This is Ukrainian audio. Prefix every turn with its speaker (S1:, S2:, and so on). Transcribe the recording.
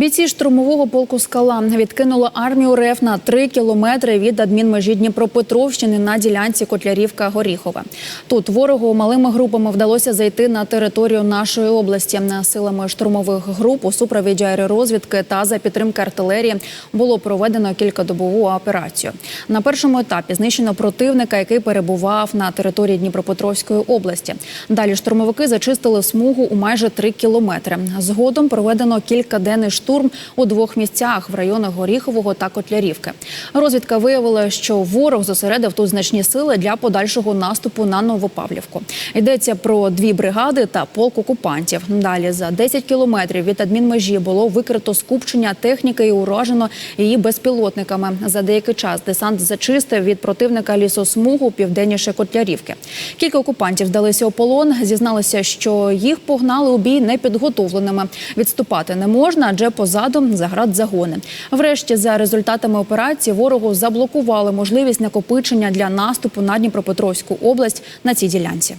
S1: Бійці штурмового полку Скала відкинули армію РФ на три кілометри від адмінмежі Дніпропетровщини на ділянці Котлярівка-Горіхове. Тут ворогу малими групами вдалося зайти на територію нашої області. Силами штурмових груп у супровіді аеророзвідки та за підтримки артилерії було проведено кількадобову операцію. На першому етапі знищено противника, який перебував на території Дніпропетровської області. Далі штурмовики зачистили смугу у майже три кілометри. Згодом проведено кількаденний штурм у двох місцях в районах Горіхового та Котлярівки. Розвідка виявила, що ворог зосередив тут значні сили для подальшого наступу на Новопавлівку. Йдеться про дві бригади та полк окупантів. Далі за 10 кілометрів від адмінмежі було викрито скупчення техніки і уражено її безпілотниками. За деякий час десант зачистив від противника лісосмугу південніше Котлярівки. Кілька окупантів здалися у полон, зізналися, що їх погнали у бій непідготовленими. Відступати не можна, адже позаду заградзагони. Врешті, за результатами операції, ворогу заблокували можливість накопичення для наступу на Дніпропетровську область на цій ділянці.